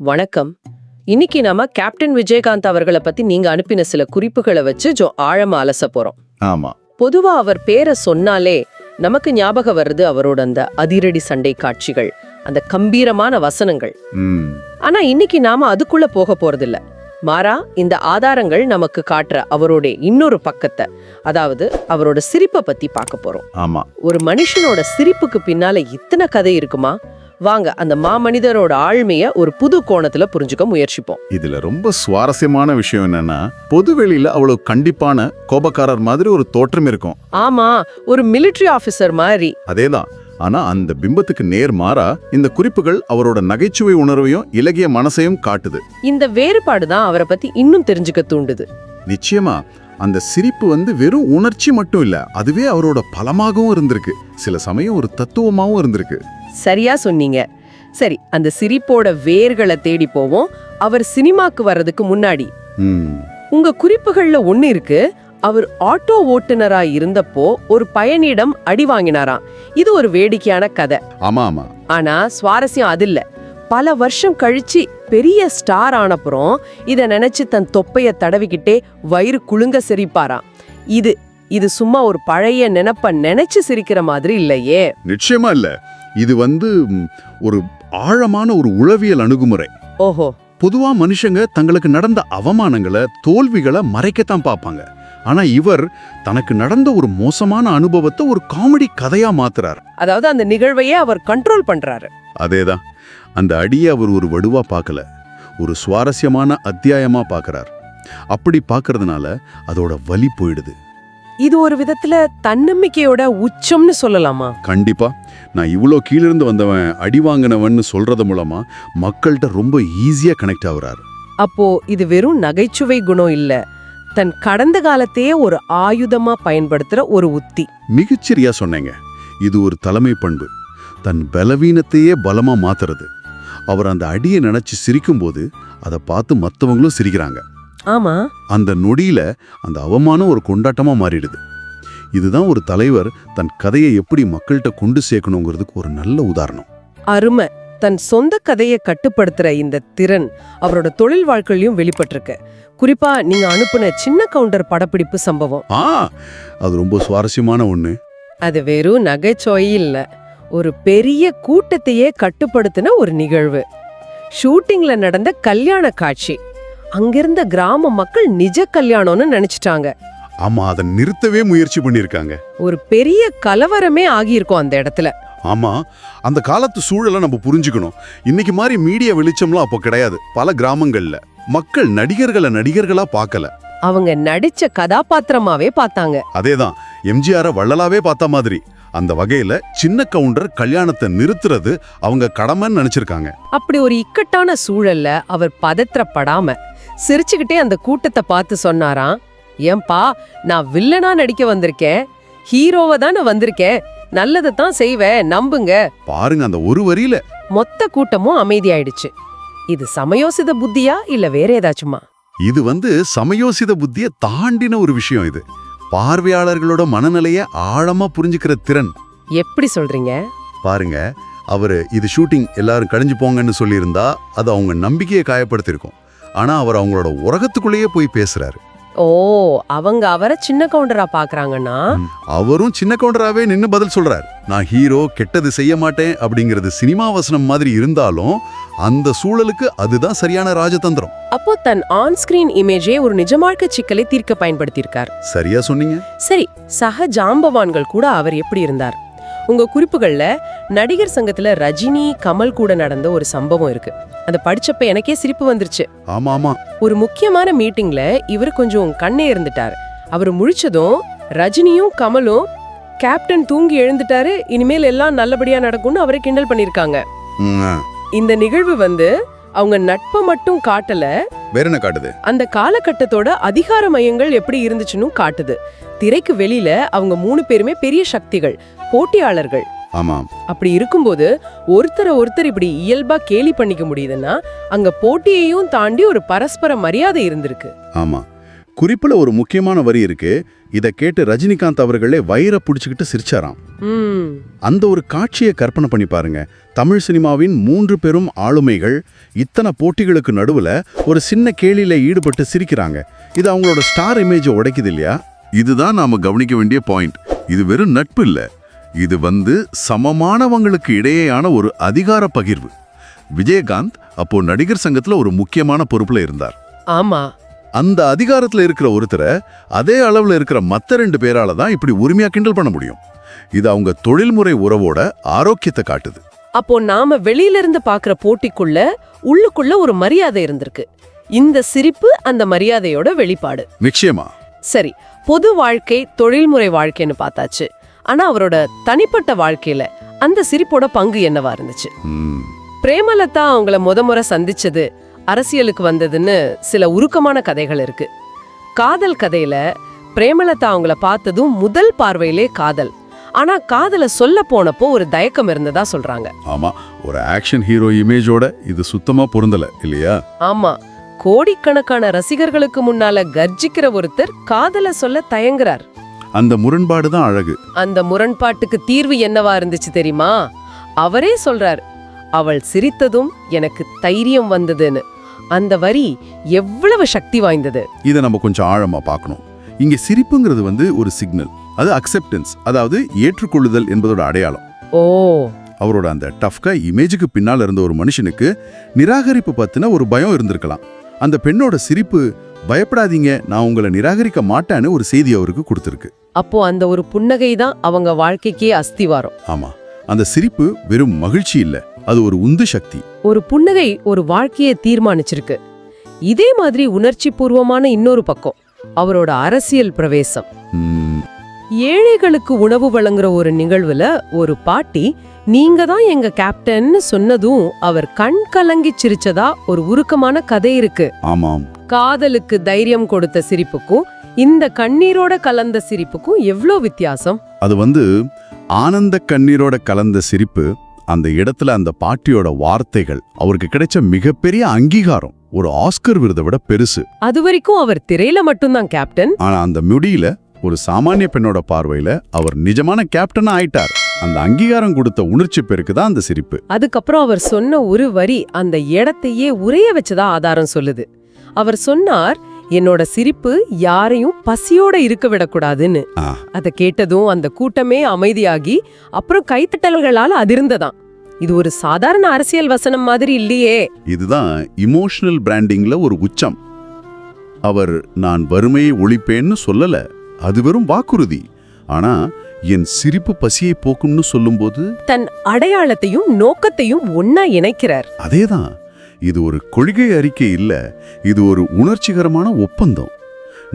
வணக்கம். இன்னைக்கு நாம கேப்டன் விஜயகாந்த் அவர்களை பத்தி நீங்க அனுப்பின சில குறிப்புகளை வச்சு ஜோ ஆழமா அலச போறோம். ஆமா. பொதுவா அவர் பேரை சொன்னாலே நமக்கு ஞாபகம் வருது அவரோட அந்த அதிரடி சண்டை காட்சிகள் அந்த கம்பீரமான வசனங்கள். ஆனா இன்னைக்கு நாம அதுக்குள்ள போக போறதில்ல. மாறா இந்த ஆதாரங்கள் நமக்கு காட்டுற அவரோட இன்னொரு பக்கத்தை அதாவது அவரோட சிரிப்பை பத்தி பார்க்க போறோம். ஆமா. ஒரு மனுஷனோட சிரிப்புக்கு பின்னால இத்தனை கதை இருக்குமா? வாங்க அந்த மாமனிதரோட ஆழ்மைய ஒரு புது கோணத்துல புரிஞ்சுக்க முயற்சிப்போம். இதுல ரொம்ப சுவாரஸ்யமான விஷயம் என்னன்னா பொதுவெளியில அவ்வளவு கண்டிப்பான கோபக்காரர் மாதிரி ஒரு தோற்றம் இருக்கும். ஆமா ஒரு மிலிட்டரி ஆபீசர் மாதிரி. அதேதான். ஆனா அந்த பிம்பத்துக்கு நேர் மாறா இந்த குறிப்புகள் அவரோட நகைச்சுவை உணர்வையும் இலகிய மனசையும் காட்டுது. இந்த வேறுபாடு தான் அவரை பத்தி இன்னும் தெரிஞ்சுக்க தூண்டுது. நிச்சயமா அந்த சிரிப்பு வந்து வெறும் உணர்ச்சி மட்டும் இல்ல அதுவே அவரோட பலமாகவும் இருந்திருக்கு. சில சமயம் ஒரு தத்துவமாகவும் இருந்திருக்கு. சரியா சொன்னீங்க. சரி அந்த சிரிப்போட வேர்களை தேடி போவோம். அவர் சினிமாக்கு வர்றதுக்கு முன்னாடி. உங்க குறிப்புகள்ல ஒண்ணு இருக்கு. அவர் ஆட்டோ ஓட்டுநரா இருந்தப்போ ஒரு பயணியிடம் அடி வாங்கினாராம். இது ஒரு வேடிக்கையான கதை. ஆமா ஆமா. ஆனா சுவாரஸ்யம் அது இல்ல. பல வருஷம் கழிச்சு பெரிய ஸ்டார் ஆனப்புறம் இத நினைச்சு தன் தொப்பைய தடவிக்கிட்டே வயிறு குலுங்க சிரிப்பாராம். இது இது சும்மா ஒரு பழைய நினைப்ப நினைச்சு சிரிக்கிற மாதிரி இல்லையே. நிச்சயமா இல்ல. இது வந்து ஒரு ஆழமான ஒரு உளவியல் அணுகுமுறை. ஓஹோ. பொதுவா மனுஷங்க தங்களுக்கு நடந்த அவமானங்களை தோல்விகளை மறைக்கத்தான் பார்ப்பாங்க. ஆனா இவர் தனக்கு நடந்த ஒரு மோசமான அனுபவத்தை ஒரு காமெடி கதையா மாத்துறார். அதாவது அந்த நிகழ்வையே அவர் கண்ட்ரோல் பண்றாரு. அதேதான். அந்த அடியை அவர் ஒரு வடுவா பார்க்கல. ஒரு சுவாரஸ்யமான அத்தியாயமா பார்க்கறார். அப்படி பார்க்கறதுனால அதோட வலி போயிடுது. இது ஒரு விதத்துல தன்னம்பிக்கையோட உச்சம்னு சொல்லலாமா? கண்டிப்பா. நான் இவ்வளோ கீழிருந்து வந்தவன் அடி வாங்கினவன்னு சொல்றது மூலமா மக்கள்கிட்ட ரொம்ப ஈஸியா கனெக்ட் ஆகுறாரு. அப்போ இது வெறும் நகைச்சுவை குணம் இல்ல. தன் கடந்த காலத்தையே ஒரு ஆயுதமா பயன்படுத்துற ஒரு உத்தி. மிகச்சரியா சொன்னீங்க. இது ஒரு தலைமை பண்பு. தன் பலவீனத்தையே பலமா மாத்துறது. அவர் அந்த அடியை நினைச்சு சிரிக்கும்போது அதை பார்த்து மத்தவங்களும் சிரிக்கிறாங்க. ஆமா. அந்த நொடியில அந்த அவமானம் ஒரு கொண்டாட்டமா மாறிடுது. இதுதான் ஒரு தலைவர் தன் கதையை எப்படி மக்கள்கிட்ட கொண்டு சேர்க்கணுங்கிறதுக்கு ஒரு நல்ல உதாரணம். அருமை. தன் சொந்த கதையை கட்டுப்படுத்துற இந்த திறன் அவரோட தொழில் வாழ்க்கையிலும் வெளிப்பட்டிருக்கு. குறிப்பா நீங்க அனுப்புன சின்ன கவுண்டர் படப்பிடிப்பு சம்பவம். ஆ அது ரொம்ப சுவாரஸ்யமான ஒண்ணு. அது வெறும் நகைச்சுவை இல்ல. ஒரு பெரிய கூட்டத்தையே கட்டுப்படுத்தின ஒரு நிகழ்வு. ஷூட்டிங்ல நடந்த கல்யாண காட்சி. அங்கிருந்த கிராம மக்கள் நிஜ கல்யாணம்னு நினைச்சிட்டாங்க. ஆமா அதை நிறுத்தவே முயற்சி பண்ணிருக்காங்க ஒரு பெரிய கலவரமே ஆகியிருக்கும் அந்த இடத்துல. ஆமா அந்த காலத்து சூழலை நம்ம புரிஞ்சுக்கணும். இன்னைக்கு மாதிரி மீடியா வெளிச்சம்லாம் அப்போ கிடையாது பல கிராமங்கள்ல. மக்கள் நடிகர்களை நடிகர்களா பார்க்கல. அவங்க நடிச்ச கதாபாத்திரமாவே பார்த்தாங்க. அதேதான் எம்ஜிஆரை வள்ளலாவே பார்த்த மாதிரி. அந்த வகையில சின்ன கவுண்டர் கல்யாணத்தை நிறுத்துறது அவங்க கடமைன்னு நினைச்சிருக்காங்க. அப்படி ஒரு இக்கட்டான சூழல்ல அவர் பதற்றப்படாம சிரிச்சுக்கிட்டே அந்த கூட்டத்தை பார்த்து சொன்னாராம் ஏன்பா நான் வில்லனா நடிக்க வந்திருக்கேன். ஹீரோவை தானே வந்திருக்கேன். நல்லதை தான் செய்வேன். நம்புங்க. பாருங்க அந்த ஒரு வரியில. மொத்த கூட்டமும் அமைதியாயிடுச்சு. இது சமயோசித புத்தியா இல்ல வேற ஏதாச்சுமா? இது வந்து சமயோசித புத்திய தாண்டின ஒரு விஷயம் இது. பார்வையாளர்களோட மனநிலைய ஆழமா புரிஞ்சுக்கிற திறன். எப்படி சொல்றீங்க? பாருங்க அவரு இது ஷூட்டிங் எல்லாரும் கழிஞ்சு போங்கன்னு சொல்லியிருந்தா அது அவங்க நம்பிக்கையை காயப்படுத்திருக்கும் ஆனா அவர் அவங்களோட உலகத்துக்குள்ளேயே போய் பேசுறாரு. ஓ அவங்க அவரை சின்ன கவுண்டரா பாக்குறாங்கன்னா? அவரும் சின்ன கவுண்டராவே நின்னு பதில் சொல்றார். நான் ஹீரோ கெட்டது செய்ய மாட்டேன் அப்படிங்கிறது சினிமா வசனம் மாதிரி இருந்தாலும் அந்த சூழலுக்கு அதுதான் சரியான ராஜதந்திரம். அப்போ தன் ஆன் ஸ்கிரீன் இமேஜே ஒரு நிஜமாழ்க்கை சிக்கலை தீர்க்க பயன்படுத்தியிருக்கார். சரியா சொன்னீங்க. சரி சக ஜாம்பவான்கள் கூட அவர் எப்படி இருந்தார்? உங்க குறிப்புகள்ல நடிகர் சங்கத்துல ரஜினி கமல் கூட நடந்த ஒரு சம்பவம் இருக்கு. அதை படிச்சப்ப எனக்கே சிரிப்பு வந்துருச்சு. ஆமா ஆமா. ஒரு முக்கியமான மீட்டிங்ல இவர் கொஞ்சம் கண்ணே இருந்துட்டார். அவர் முழிச்சதும் ரஜினியும் கமலும் கேப்டன் தூங்கி எழுந்துட்டாரு இனிமேல் எல்லாம் நல்லபடியா நடக்கும்னு அவரை கிண்டல் பண்ணிருக்காங்க. இந்த நிகழ்வு வந்து அவங்க நட்பை மட்டும் காட்டல வேற என்ன காட்டுது? அந்த காலகட்டத்தோட அதிகார மையங்கள் எப்படி இருந்துச்சுன்னு காட்டுது. திரைக்கு வெளியில அவங்க மூணு பேருமே பெரிய சக்திகள் போட்டியாளர்கள். ஆமா அப்படி இருக்கும்போது ஒருத்தரை ஒருத்தர் இப்படி இயல்பா கேலி பண்ணிக்க முடியுதுன்னா அங்க போட்டியையும் தாண்டி ஒரு பரஸ்பர மரியாதை இருந்திருக்கு. ஆமா. குறிப்புல ஒரு முக்கியமான வரி இருக்கு. இத கேட்டு ரஜினிகாந்த் அவர்களே வயிறை புடிச்சுக்கிட்டு சிரிச்சாராம். அந்த ஒரு காட்சியை கற்பனை பண்ணி பாருங்க. தமிழ் சினிமாவின் மூன்று பெரும் ஆளுமைகள் இத்தனை போட்டிகளுக்கு நடுவுல ஒரு சின்ன கேலியில ஈடுபட்டு சிரிக்கிறாங்க. இது அவங்களோட ஸ்டார் இமேஜை உடைக்குது இல்லையா? இதுதான் நாம கவனிக்க வேண்டிய பாயிண்ட். இது வெறும் நட்பு இல்ல. இது வந்து சமமானவங்களுக்கு இடையேயான ஒரு அதிகார பகிர்வு. விஜயகாந்த் அப்போ நடிகர் சங்கத்துல ஒரு முக்கியமான பொறுப்புல இருந்தார். ஆமா. அந்த அதிகாரத்துல இருக்கிற ஒருத்தரை அதே அளவுல இருக்கிற மத்த ரெண்டு பேரால தான் இப்படி உரிமையா கிண்டல் பண்ண முடியும். இது அவங்க தொழில்முறை உறவோட ஆரோக்கியத்தை காட்டுது. அப்போ நாம வெளியில இருந்து பாக்குற போட்டிக்குள்ள உள்ளுக்குள்ள ஒரு மரியாதை இருந்திருக்கு. இந்த சிரிப்பு அந்த மரியாதையோட வெளிப்பாடு. நிச்சயமா. சரி பொது வாழ்க்கை தொழில்முறை வாழ்க்கைன்னு பார்த்தாச்சு. ஆனா அவரோட தனிப்பட்ட வாழ்க்கையில அந்த சிரிப்போட பங்கு என்னவா இருந்துச்சு? பிரேமலதா அவங்கள முத முறை சந்திச்சது அரசியலுக்கு வந்ததுன்னு சில உருக்கமான கதைகள் இருக்கு. காதல் கதையில பிரேமலதா அவங்கள பார்த்ததும் முதல் பார்வையிலே காதல். ஆனா காதல சொல்ல போனப்போ ஒரு தயக்கம் இருந்ததா சொல்றாங்க. ஆமா ஒரு ஆக்ஷன் ஹீரோ இமேஜோட இது சுத்தமா பொருந்தல இல்லையா? ஆமா கோடிக்கணக்கான ரசிகர்களுக்கு முன்னால கர்ஜிக்கிற ஒருத்தர் காதல சொல்ல தயங்குறார். அந்த முரண்பாடு தான் அழகு. அந்த முரண்பாட்டுக்கு தீர்வு என்னவா இருந்துச்சு தெரியுமா? அவரே சொல்றார் அவள் சிரித்ததும் எனக்கு தைரியம் வந்ததுன்னு. அந்த வரி எவ்வளவு சக்தி வாய்ந்தது. இதை நம்ம கொஞ்சம் ஆழமா பார்க்கணும். இங்க சிரிப்புங்கிறது வந்து ஒரு சிக்னல் அது அக்செப்டன்ஸ் அதாவது ஏற்றுக்கொள்ளுதல் என்பதோட அடையாளம். ஓ. அவரோட அந்த டஃப்கா இமேஜுக்கு பின்னால இருந்த ஒரு மனுஷனுக்கு நிராகரிப்பு பத்தின ஒரு பயம் இருந்திருக்கலாம். அந்த பெண்ணோட சிரிப்பு பயப்படாதீங்க நான் உங்களை நிராகரிக்க மாட்டேன்னு ஒரு செய்தி அவருக்கு கொடுத்துருக்கு. அப்போ அந்த ஒரு புன்னகை தான் அவங்க வாழ்க்கைக்கே அஸ்திவாரம். ஆமா அந்த சிரிப்பு வெறும் மகிழ்ச்சி இல்ல அது ஒரு உந்து சக்தி. ஒரு புன்னகை ஒரு வாழ்க்கையை தீர்மானிச்சிருக்கு. இதே மாதிரி உணர்ச்சி பூர்வமான இன்னொரு பக்கம் அவரோட அரசியல் பிரவேசம். ஏழைகளுக்கு உணவு வழங்குற ஒரு நிகழ்வுல ஒரு பாட்டி நீங்க தான் எங்க கேப்டன்னு சொன்னதும் அவர் கண் கலங்கி சிரிச்சதா ஒரு உருக்கமான கதை இருக்கு. ஆமாம். காதலுக்கு தைரியம் கொடுத்த சிரிப்புக்கும் இந்த கண்ணீரோட கலந்த சிரிப்புக்கும் எவ்ளோ வித்தியாசம்? அது வந்து ஆனந்த கண்ணீரோட கலந்த சிரிப்பு அந்த இடத்துல அந்த பாட்டியோட வார்த்தைகள் அவருக்கு கிடைச்ச மிகப்பெரிய அங்கீகாரம் ஒரு ஆஸ்கர் விருதை விட பெருசு. அது வரைக்கும் அவர் திரையில மட்டும்தான் கேப்டன் ஆனா அந்த முடியில ஒரு சாமானிய பெண்ணோட பார்வையில அவர் நிஜமான கேப்டனா ஆயிட்டார். அந்த அங்கீகாரம் கொடுத்த உணர்ச்சி பெருக்கு தான் அந்த சிரிப்பு. அதுக்கப்புறம் அவர் சொன்ன ஒரு வரி அந்த இடத்தையே உறைய வச்சதா ஆதாரம் சொல்லுது. அவர் சொன்னார் என்னோட சிரிப்பு யாரையும் பசியோட இருக்க விடக்கூடாதுன்னு. அத கேட்டதும் அந்த கூட்டமே அமைதியாகி அப்புறம் கைத்தட்டல்களால அதிர்ந்ததாம். இது ஒரு சாதாரண அரசியல் வசனம் மாதிரி இல்லையே. இதுதான் இமோஷனல் பிராண்டிங்ல ஒரு உச்சம். அவர் நான் வறுமையை ஒழிப்பேன்னு சொல்லல. அது வெறும் வாக்குறுதி. ஆனா என் சிரிப்பு பசியை போக்கும்னு சொல்லும்போது தன் அடையாளத்தையும் நோக்கத்தையும் ஒன்னா இணைக்கிறார். அதேதான். இது ஒரு கொள்கை அறிக்கை இல்ல இது ஒரு உணர்ச்சிகரமான ஒப்பந்தம்.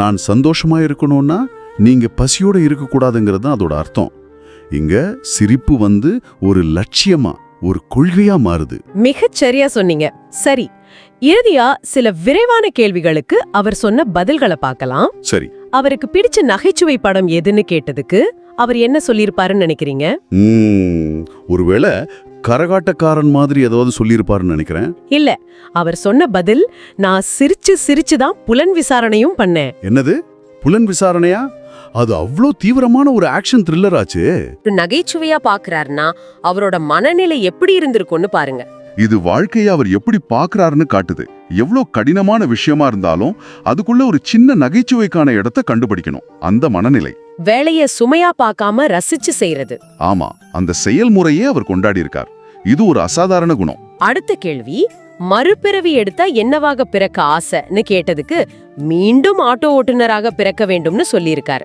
நான் சந்தோஷமா இருக்கணும்னா நீங்க பசியோட இருக்கக்கூடாதுங்கிறது தான் அதோட அர்த்தம். இங்க சிரிப்பு வந்து ஒரு லட்சியமா ஒரு கொள்கையா மாறுது. மிகச் சரியா சொன்னீங்க. சரி இறுதியா சில விரைவான கேள்விகளுக்கு அவர் சொன்ன பதில்களை பார்க்கலாம். சரி. அவருக்கு பிடிச்ச நகைச்சுவை படம் எதுன்னு கேட்டதுக்கு அவர் என்ன சொல்லியிருப்பாருன்னு நினைக்கிறீங்க? ஒருவேளை கரகாட்டக்காரன் மாதிரி ஏதாவது சொல்லியிருப்பாருன்னு நினைக்கிறேன். இல்ல அவர் சொன்ன பதில் நான் சிரிச்சு சிரிச்சு தான் புலன் விசாரணையும் பண்ணேன். என்னது? புலன் விசாரணையா? அது அவ்வளோ தீவிரமான ஒரு ஆக்ஷன் த்ரில்லர் ஆச்சு. நகைச்சுவையா பாக்குறாருன்னா அவரோட மனநிலை எப்படி இருந்திருக்கும்னு பாருங்க. இது வாழ்க்கையை அவர் எப்படி பார்க்கறாருன்னு காட்டுது. எவ்வளோ கடினமான விஷயமா இருந்தாலும் அதுக்குள்ள ஒரு சின்ன நகைச்சுவைக்கான இடத்தை கண்டுபிடிக்கணும். அந்த மனநிலை. வேலைய சுமையா பார்க்காம ரசிச்சு செய்யறது ஆமா அந்த செயல்முறையே அவர் கொண்டாடி இருக்கார் இது ஒரு அசாதாரண குணம். அடுத்த கேள்வி மறுபிறவி எடுத்தா என்னவாக பிறக்க ஆசைன்னு கேட்டதுக்கு மீண்டும் ஆட்டோ ஓட்டுநராக பிறக்க வேண்டும்னு சொல்லியிருக்காரு.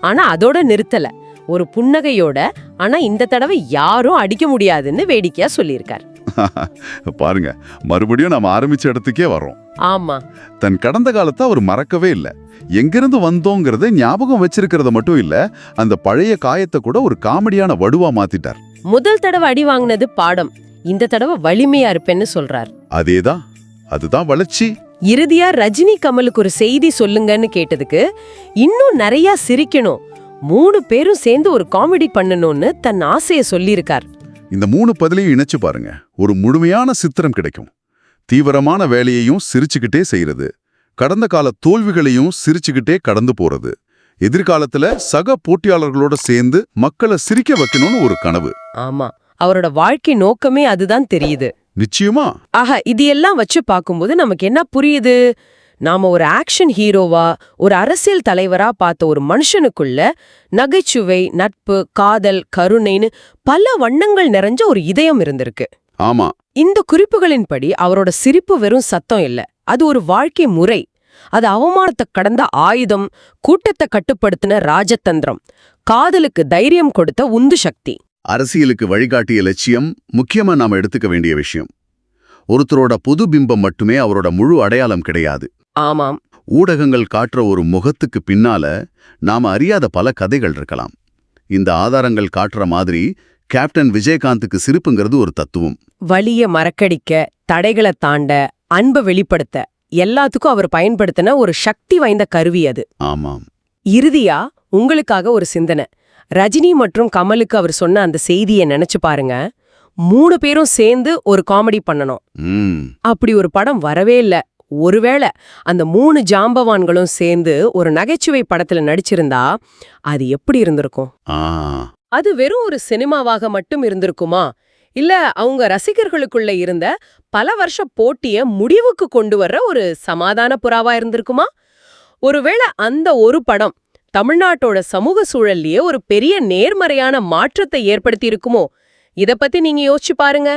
ஆனா அதோட நிறுத்தல. ஒரு புன்னகையோட ஆனா இந்த தடவை யாரும் அடிக்க முடியாதுன்னு வேடிக்கையா சொல்லியிருக்காரு. பாருங்க மறுபடியும் நாம ஆரம்பிச்ச இடத்துக்கே வர்றோம். ஆமா. தன் கடந்த காலத்தை அவர் மறக்கவே இல்ல. எங்கிருந்து வந்தோங்கிறத ஞாபகம் வச்சிருக்கிறத மட்டும் இல்ல அந்த பழைய காயத்தை கூட ஒரு காமெடியான வடுவா மாத்திட்டார். முதல் தடவை அடி வாங்கினது பாடம். இந்த தடவை வலிமையா இருப்பேன்னு சொல்றார். அதேதான். அதுதான் வளர்ச்சி. இறுதியா ரஜினி கமலுக்கு ஒரு செய்தி சொல்லுங்கன்னு கேட்டதுக்கு இன்னும் நிறைய சிரிக்கணும். மூணு பேரும் சேர்ந்து ஒரு காமெடி பண்ணணும்னு தன் ஆசைய சொல்லியிருக்கார். இந்த மூணு பதிலையும் இணைச்சு பாருங்க. ஒரு முழுமையான சித்திரம் கிடைக்கும். தீவிரமான வேலையையும் சிரிச்சுக்கிட்டே செய்யறது. கடந்த கால தோல்விகளையும் சிரிச்சுக்கிட்டே கடந்து போறது. எதிர்காலத்துல சக போட்டியாளர்களோட சேர்ந்து மக்களை சிரிக்க வைக்கணும்னு ஒரு கனவு. ஆமா. அவரோட வாழ்க்கை நோக்கமே அதுதான் தெரியுது. நிச்சயமா. ஆஹா இது எல்லாம் வச்சு பார்க்கும்போது நமக்கு என்ன புரியுது? நாம ஒரு ஆக்ஷன் ஹீரோவா ஒரு அரசியல் தலைவரா பார்த்த ஒரு மனுஷனுக்குள்ள நகைச்சுவை நட்பு காதல் கருணைன்னு பல வண்ணங்கள் நிறைஞ்ச ஒரு இதயம் இருந்திருக்கு. ஆமா. இந்த குறிப்புகளின்படி அவரோட சிரிப்பு வெறும் சத்தம் இல்ல. அது ஒரு வாழ்க்கை முறை. அது அவமானத்தை கடந்த ஆயுதம் கூட்டத்தை கட்டுப்படுத்தின ராஜதந்திரம். காதலுக்கு தைரியம் கொடுத்த உந்து சக்தி. அரசியலுக்கு வழிகாட்டிய லட்சியம் முக்கியமா நாம எடுத்துக்க வேண்டிய விஷயம். ஒருத்தரோட பொது பிம்பம் மட்டுமே அவரோட முழு அடையாளம் கிடையாது. ஆமாம். ஊடகங்கள் காட்டுற ஒரு முகத்துக்கு பின்னால நாம அறியாத பல கதைகள் இருக்கலாம். இந்த ஆதாரங்கள் காட்டுற மாதிரி கேப்டன் விஜயகாந்துக்கு சிரிப்புங்கிறது ஒரு தத்துவம். வலிய மறக்கடிக்க தடைகளை தாண்ட அன்பை வெளிப்படுத்த எல்லாத்துக்கும் அவர் பயன்படுத்தின ஒரு சக்தி வாய்ந்த கருவி அது. ஆமாம். இறுதியா உங்களுக்காக ஒரு சிந்தனை. ரஜினி மற்றும் கமலுக்கு அவர் சொன்ன அந்த செய்தியை நினைச்சு பாருங்க. மூணு பேரும் சேர்ந்து ஒரு காமெடி பண்ணணும். அப்படி ஒரு படம் வரவே இல்ல. ஒருவேளை அந்த மூணு ஜாம்பவான்களும் சேர்ந்து ஒரு நகைச்சுவை படத்துல நடிச்சிருந்தா அது எப்படி இருந்திருக்கும்? அது வெறும் ஒரு சினிமாவாக மட்டும் இருந்திருக்குமா? இல்ல அவங்க ரசிகர்களுக்குள்ள இருந்த பல வருஷ போட்டிய முடிவுக்கு கொண்டு வர்ற ஒரு சமாதான புறாவா இருந்திருக்குமா? ஒருவேளை அந்த ஒரு படம் தமிழ்நாட்டோட சமூக சூழல்லயே ஒரு பெரிய நேர்மறையான மாற்றத்தை ஏற்படுத்தி இருக்குமோ இத பத்தி நீங்க யோசிச்சு பாருங்க.